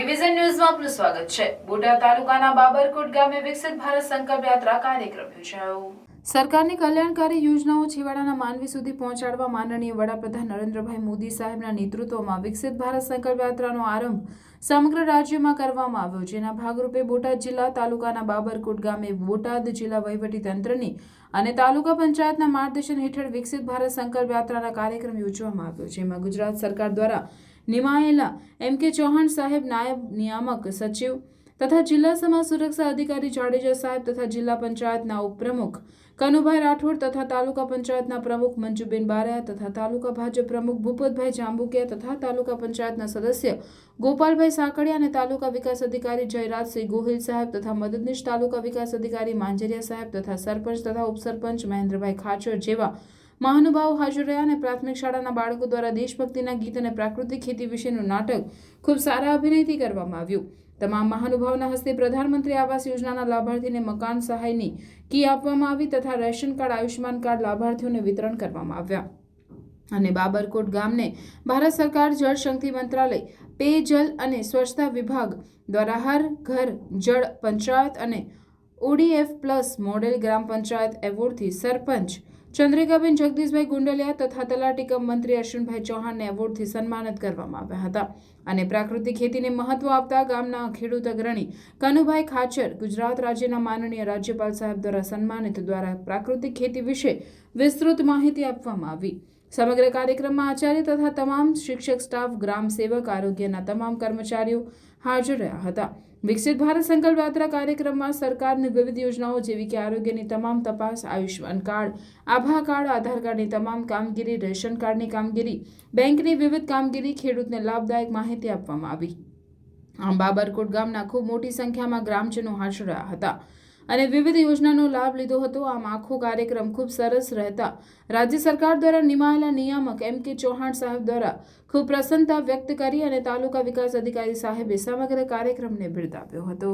Vision ન્યૂઝમાં આપનું સ્વાગત છે. બોટાદ તાલુકાના બાબરકોટ ગામે વિકસિત ભારત સંકલ્પ યાત્રા કાર્યક્રમ યોજાયો. સરકારની કલ્યાણકારી યોજનાઓ છેવાડાના માનવી સુધી પહોંચાડવા માનનીય વડાપ્રધાન નરેન્દ્રભાઈ મોદી સાહેબના નેતૃત્વમાં વિકસિત ભારત સંકલ્પ યાત્રાનો આરંભ સમગ્ર રાજ્યમાં કરવામાં આવ્યો, જેના ભાગરૂપે બોટાદ જિલ્લા, તાલુકાના બાબરકોટ ગામે બોટાદ જિલ્લા વહીવટીતંત્રની અને તાલુકા પંચાયતના માર્ગદર્શન હેઠળ વિકસિત ભારત સંકલ્પ યાત્રાના કાર્યક્રમ યોજવામાં આવ્યો, જેમાં ગુજરાત સરકાર દ્વારા નિમાયેલા એમ કે ચૌહાણ સાહેબ નાયબ નિયામક સચિવ તથા જિલ્લા સમાજ સુરક્ષા અધિકારી જાડેજા સાહેબ તથા જિલ્લા પંચાયતના ઉપપ્રમુખ કનુભાઈ રાઠોડ તથા તાલુકા પંચાયતના પ્રમુખ મંજુબેન બારા તથા તાલુકા ભાજપ પ્રમુખ ભૂપતભાઈ જાંબુકિયા તથા તાલુકા પંચાયતના સદસ્ય ગોપાલભાઈ સાકડિયા અને તાલુકા વિકાસ અધિકારી જયરાજસિંહ ગોહિલ સાહેબ તથા મદદનીશ તાલુકા વિકાસ અધિકારી માંજરિયા સાહેબ તથા સરપંચ તથા ઉપસરપંચ મહેન્દ્રભાઈ ખાચર જેવા મહાનુભાવો હાજર રહ્યા અને પ્રાથમિક શાળાના બાળકો દ્વારા દેશભક્તિના ગીત અને પ્રાકૃતિક ખેતી વિશેનું નાટક ખૂબ સારા અભિનયથી કરવામાં આવ્યું. તમામ મહાનુભાવના હસ્તે પ્રધાનમંત્રી આવાસ યોજનાના લાભાર્થીને મકાન સહાયની કી આપવામાં આવી તથા રેશન કાર્ડ, આયુષ્યમાન કાર્ડ લાભાર્થીઓને વિતરણ કરવામાં આવ્યા. અને બાબરકોટ ગામને ભારત સરકાર જળ શક્તિ મંત્રાલય, પેયજલ અને સ્વચ્છતા વિભાગ દ્વારા હર ઘર, જળ, પંચાયત અને ઓડીએફ પ્લસ મોડેલ ગ્રામ પંચાયત એવોર્ડથી સરપંચ ચંદ્રિકાબેન જગદીશભાઈ ગુંડલિયા તથા તલાટી કમ મંત્રી અશ્વિનભાઈ ચૌહાણને એવોર્ડથી સન્માનિત કરવામાં આવ્યા હતા. અને પ્રાકૃતિક ખેતીને મહત્વ આપતા ગામના ખેડૂત અગ્રણી કનુભાઈ ખાચર ગુજરાત રાજ્યના માનનીય રાજ્યપાલ સાહેબ દ્વારા સન્માનિત દ્વારા પ્રાકૃતિક ખેતી વિશે વિસ્તૃત માહિતી આપવામાં આવી. સમગ્ર કાર્યક્રમમાં આચાર્ય તથા તમામ શિક્ષક, સ્ટાફ, ગ્રામ સેવક, આરોગ્યના તમામ કર્મચારીઓ હાજર રહ્યા હતા. વિકસિત ભારત સંકલ્પ યાત્રા કાર્યક્રમમાં સરકારની વિવિધ યોજનાઓ જેવી કે આરોગ્યની તમામ તપાસ, આયુષ્યમાન કાર્ડ, આભા કાર્ડ, આધાર કાર્ડની તમામ કામગીરી, રેશન કાર્ડની કામગીરી, બેંકની વિવિધ કામગીરી, ખેડૂતને લાભદાયક માહિતી આપવામાં આવી. આમ બાબરકોટ ગામના ખૂબ મોટી સંખ્યામાં ગ્રામજનો હાજર રહ્યા હતા. અને વિવિધ યોજનાનો લાભ લીધો હતો. આમ આખો કાર્યક્રમ ખૂબ સરસ રહેતા રાજ્ય સરકાર દ્વારા નિમાયેલા નિયામક એમ કે ચૌહાણ સાહેબ દ્વારા ખૂબ પ્રસન્નતા વ્યક્ત કરી અને તાલુકા વિકાસ અધિકારી સાહેબે સમગ્ર કાર્યક્રમને બિરદાવ્યો હતો.